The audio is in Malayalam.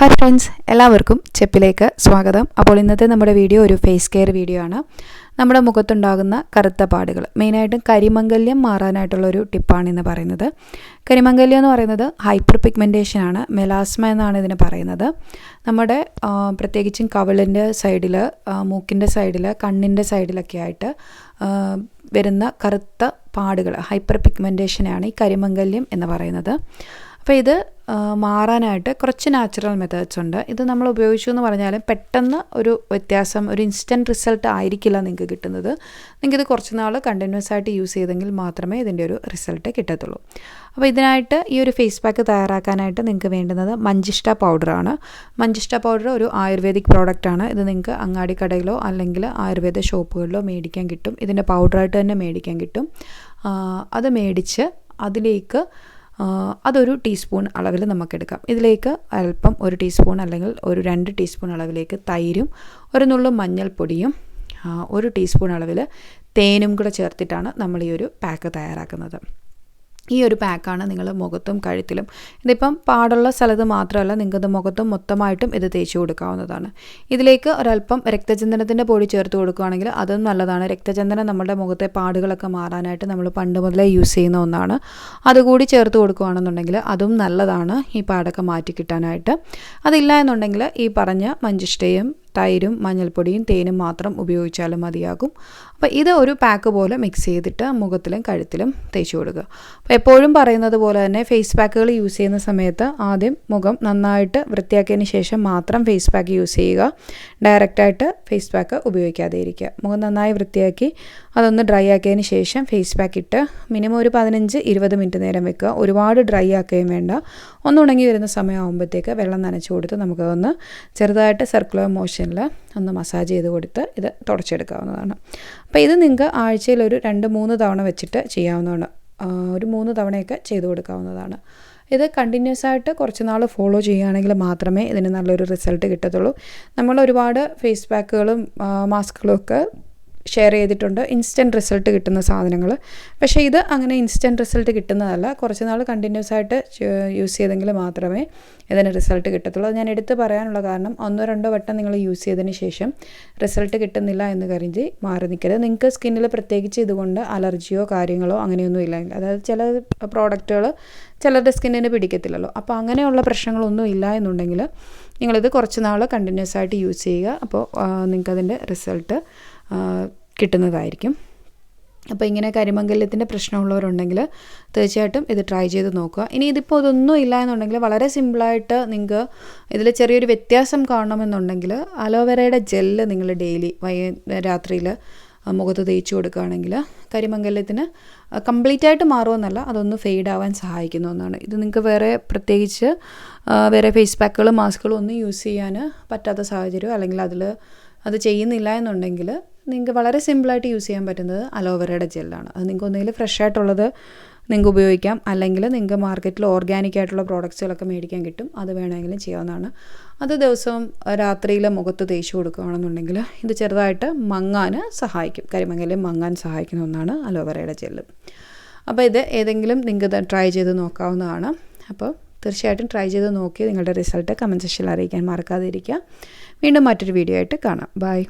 ഹായ് ഫ്രണ്ട്സ് എല്ലാവർക്കും ചെപ്പിലേക്ക് സ്വാഗതം. അപ്പോൾ ഇന്നത്തെ നമ്മുടെ വീഡിയോ ഒരു ഫേസ് കെയർ വീഡിയോ ആണ്. നമ്മുടെ മുഖത്തുണ്ടാകുന്ന കറുത്ത പാടുകൾ. മെയിനായിട്ടും കരിമംഗല്യം മാറാനായിട്ടുള്ള ഒരു ടിപ്പാണ് ഇന്ന് പറയുന്നത്. കരിമംഗല്യം എന്ന് പറയുന്നത് ഹൈപ്പർ പിഗ്മെന്റേഷൻ ആണ്. മെലാസ്മ എന്നാണ് ഇതിന് പറയുന്നത്. നമ്മുടെ പ്രത്യേകിച്ചും കവിളിന്റെ സൈഡിൽ മൂക്കിന്റെ സൈഡിൽ കണ്ണിന്റെ സൈഡിലൊക്കെ ആയിട്ട് വരുന്ന കറുത്ത പാടുകൾ ഹൈപ്പർ പിഗ്മെന്റേഷനാണ് ഈ കരിമംഗല്യം എന്ന് പറയുന്നത്. അപ്പോൾ ഇത് മാറാനായിട്ട് കുറച്ച് നാച്ചുറൽ മെത്തേഡ്സ് ഉണ്ട്. ഇത് നമ്മൾ ഉപയോഗിച്ചു എന്ന് പറഞ്ഞാൽ പെട്ടെന്ന് ഒരു വ്യത്യാസം ഒരു ഇൻസ്റ്റന്റ് റിസൾട്ട് ആയിരിക്കില്ല നിങ്ങൾക്ക് കിട്ടുന്നത്. നിങ്ങൾക്കിത് കുറച്ച് നാൾ കണ്ടിന്യൂസ് ആയിട്ട് യൂസ് ചെയ്തെങ്കിൽ മാത്രമേ ഇതിന്റെ ഒരു റിസൾട്ട് കിട്ടത്തുള്ളൂ. അപ്പോൾ ഇതിനായിട്ട് ഈ ഒരു ഫേസ് പാക്ക് തയ്യാറാക്കാനായിട്ട് നിങ്ങൾക്ക് വേണ്ടുന്നത് മഞ്ചിഷ്ട പൗഡറാണ് മഞ്ചിഷ്ട പൗഡർ ഒരു ആയുർവേദിക് പ്രോഡക്റ്റാണ് ഇത് നിങ്ങൾക്ക് അങ്ങാടി കടയിലോ അല്ലെങ്കിൽ ആയുർവേദ ഷോപ്പുകളിലോ മേടിക്കാൻ കിട്ടും. ഇതിന്റെ പൗഡറായിട്ട് തന്നെ മേടിക്കാൻ കിട്ടും. അത് മേടിച്ച് അതിലേക്ക് അതൊരു ടീസ്പൂൺ അളവിൽ നമുക്കെടുക്കാം. ഇതിലേക്ക് അല്പം ഒരു ടീസ്പൂൺ അല്ലെങ്കിൽ ഒരു രണ്ട് ടീസ്പൂൺ അളവിലേക്ക് തൈരും ഒരു നുള്ളു മഞ്ഞൾപ്പൊടിയും ഒരു ടീസ്പൂൺ അളവിൽ തേനും കൂടെ ചേർത്തിട്ടാണ് നമ്മൾ ഈ ഒരു പാക്ക് തയ്യാറാക്കുന്നത്. ഈ ഒരു പാക്കാണ് നിങ്ങൾ മുഖത്തും കഴുത്തിലും. ഇതിപ്പം പാടുള്ള സ്ഥലത്ത് മാത്രമല്ല നിങ്ങൾക്കത് മുഖത്തും മൊത്തമായിട്ടും ഇത് തേച്ച് കൊടുക്കാവുന്നതാണ്. ഇതിലേക്ക് ഒരല്പം രക്തചന്ദനത്തിന്റെ പൊടി ചേർത്ത് കൊടുക്കുകയാണെങ്കിൽ അതും നല്ലതാണ്. രക്തചന്ദനം നമ്മുടെ മുഖത്തെ പാടുകളൊക്കെ മാറാനായിട്ട് നമ്മൾ പണ്ട് മുതലേ യൂസ് ചെയ്യുന്ന ഒന്നാണ്. അതുകൂടി ചേർത്ത് കൊടുക്കുകയാണെന്നുണ്ടെങ്കിൽ അതും നല്ലതാണ് ഈ പാടൊക്കെ മാറ്റി കിട്ടാനായിട്ട്. അതില്ല എന്നുണ്ടെങ്കിൽ ഈ പറഞ്ഞ മഞ്ചിഷ്ടയും തൈരും മഞ്ഞൾപ്പൊടിയും തേനും മാത്രം ഉപയോഗിച്ചാലും മതിയാകും. അപ്പോൾ ഇത് ഒരു പാക്ക് പോലെ മിക്സ് ചെയ്തിട്ട് മുഖത്തിലും കഴുത്തിലും തേച്ച് കൊടുക്കുക. അപ്പോൾ എപ്പോഴും പറയുന്നത് പോലെ തന്നെ ഫേസ് പാക്കുകൾ യൂസ് ചെയ്യുന്ന സമയത്ത് ആദ്യം മുഖം നന്നായിട്ട് വൃത്തിയാക്കിയതിന് ശേഷം മാത്രം ഫേസ് പാക്ക് യൂസ് ചെയ്യുക. ഡയറക്റ്റായിട്ട് ഫേസ് പാക്ക് ഉപയോഗിക്കാതെ ഇരിക്കുക. മുഖം നന്നായി വൃത്തിയാക്കി അതൊന്ന് ഡ്രൈ ആക്കിയതിന് ശേഷം ഫേസ് പാക്ക് ഇട്ട് മിനിമം ഒരു പതിനഞ്ച് ഇരുപത് മിനിറ്റ് നേരം വെക്കുക. ഒരുപാട് ഡ്രൈ ആക്കുകയും വേണ്ട. ഒന്ന് ഉണങ്ങി വരുന്ന സമയമാകുമ്പോഴത്തേക്ക് വെള്ളം നനച്ചു കൊടുത്ത് നമുക്കതൊന്ന് ചെറുതായിട്ട് സർക്കുലർ മോഷനിൽ ഒന്ന് മസാജ് ചെയ്ത് കൊടുത്ത് ഇത് തുടച്ചെടുക്കാവുന്നതാണ്. അപ്പോൾ ഇത് നിങ്ങൾക്ക് ആഴ്ചയിൽ ഒരു രണ്ട് മൂന്ന് തവണ വെച്ചിട്ട് ചെയ്യാവുന്നതാണ്. ഒരു മൂന്ന് തവണയൊക്കെ ചെയ്തു കൊടുക്കാവുന്നതാണ്. ഇത് കണ്ടിന്യൂസ് ആയിട്ട് കുറച്ച് നാൾ ഫോളോ ചെയ്യുകയാണെങ്കിൽ മാത്രമേ ഇതിന് നല്ലൊരു റിസൾട്ട് കിട്ടത്തുള്ളൂ. നമ്മൾ ഒരുപാട് ഫേസ് പാക്കുകളും മാസ്കുകളും ഒക്കെ ഷെയർ ചെയ്തിട്ടുണ്ട്. ഇൻസ്റ്റന്റ് റിസൾട്ട് കിട്ടുന്ന സാധനങ്ങൾ പക്ഷേ ഇത് അങ്ങനെ ഇൻസ്റ്റന്റ് റിസൾട്ട് കിട്ടുന്നതല്ല. കുറച്ച് നാൾ കണ്ടിന്യൂസ് ആയിട്ട് യൂസ് ചെയ്തെങ്കിൽ മാത്രമേ ഇതിന് റിസൾട്ട് കിട്ടത്തുള്ളൂ. അത് ഞാൻ എടുത്ത് പറയാനുള്ള കാരണം ഒന്നോ രണ്ടോ വട്ടം നിങ്ങൾ യൂസ് ചെയ്തതിന് ശേഷം റിസൾട്ട് കിട്ടുന്നില്ല എന്ന് കരുതി മാറി നിൽക്കരുത് നിങ്ങൾക്ക് സ്കിന്നിൽ പ്രത്യേകിച്ച് ഇതുകൊണ്ട് അലർജിയോ കാര്യങ്ങളോ അങ്ങനെയൊന്നും ഇല്ല. അതായത് ചില പ്രോഡക്റ്റുകൾ ചിലരുടെ സ്കിന്നിന് പിടിക്കത്തില്ലല്ലോ. അപ്പോൾ അങ്ങനെയുള്ള പ്രശ്നങ്ങളൊന്നും ഇല്ല എന്നുണ്ടെങ്കിൽ നിങ്ങളിത് കുറച്ച് നാൾ കണ്ടിന്യൂസ് ആയിട്ട് യൂസ് ചെയ്യുക. അപ്പോൾ നിങ്ങൾക്കതിന്റെ റിസൾട്ട് കിട്ടുന്നതായിരിക്കും. അപ്പോൾ ഇങ്ങനെ കരിമംഗല്യത്തിന്റെ പ്രശ്നമുള്ളവരുണ്ടെങ്കിൽ തീർച്ചയായിട്ടും ഇത് ട്രൈ ചെയ്ത് നോക്കുക. ഇനി ഇതിപ്പോൾ ഇതൊന്നും ഇല്ല എന്നുണ്ടെങ്കിൽ വളരെ സിമ്പിളായിട്ട് നിങ്ങൾക്ക് ഇതിൽ ചെറിയൊരു വ്യത്യാസം കാണണമെന്നുണ്ടെങ്കിൽ അലോവേരയുടെ ജെല്ല് നിങ്ങൾ ഡെയിലി വൈ രാത്രിയിൽ മുഖത്ത് തേച്ച് കൊടുക്കുകയാണെങ്കിൽ കരിമംഗല്യത്തിന് കംപ്ലീറ്റ് ആയിട്ട് മാറുമെന്നല്ല അതൊന്ന് ഫെയ്ഡ് ആവാൻ സഹായിക്കുന്ന ഒന്നാണ്. ഇത് നിങ്ങൾക്ക് വേറെ പ്രത്യേകിച്ച് വേറെ ഫേസ് പാക്കുകളും മാസ്കുകളും ഒന്നും യൂസ് ചെയ്യാൻ പറ്റാത്ത സാഹചര്യം അല്ലെങ്കിൽ അതിൽ അത് ചെയ്യുന്നില്ല എന്നുണ്ടെങ്കിൽ നിങ്ങൾക്ക് വളരെ സിമ്പിളായിട്ട് യൂസ് ചെയ്യാൻ പറ്റുന്നത് അലോവേരയുടെ ജെല്ലാണ്. അത് നിങ്ങൾക്ക് ഒന്നുകിൽ ഫ്രഷ് ആയിട്ടുള്ളത് നിങ്ങൾക്ക് ഉപയോഗിക്കാം. അല്ലെങ്കിൽ നിങ്ങൾക്ക് മാർക്കറ്റിൽ ഓർഗാനിക് ആയിട്ടുള്ള പ്രോഡക്റ്റ്സുകളൊക്കെ മേടിക്കാൻ കിട്ടും. അത് വേണമെങ്കിലും ചെയ്യാവുന്നതാണ്. അത് ദിവസവും രാത്രിയിൽ മുഖത്ത് തേച്ച് കൊടുക്കുകയാണെന്നുണ്ടെങ്കിൽ ഇത് ചെറുതായിട്ട് മങ്ങാൻ സഹായിക്കും. കരിമങ്ങലിൽ മങ്ങാൻ സഹായിക്കുന്ന ഒന്നാണ് അലോവേരയുടെ ജെല്ല്. അപ്പോൾ ഇത് ഏതെങ്കിലും നിങ്ങൾക്ക് ട്രൈ ചെയ്ത് നോക്കാവുന്നതാണ്. അപ്പോൾ തീർച്ചയായിട്ടും ട്രൈ ചെയ്ത് നോക്കി നിങ്ങളുടെ റിസൾട്ട് കമന്റ് സെക്ഷനിൽ അറിയിക്കാൻ മറക്കാതിരിക്കുക. വീണ്ടും മറ്റൊരു വീഡിയോ ആയിട്ട് കാണാം. ബൈ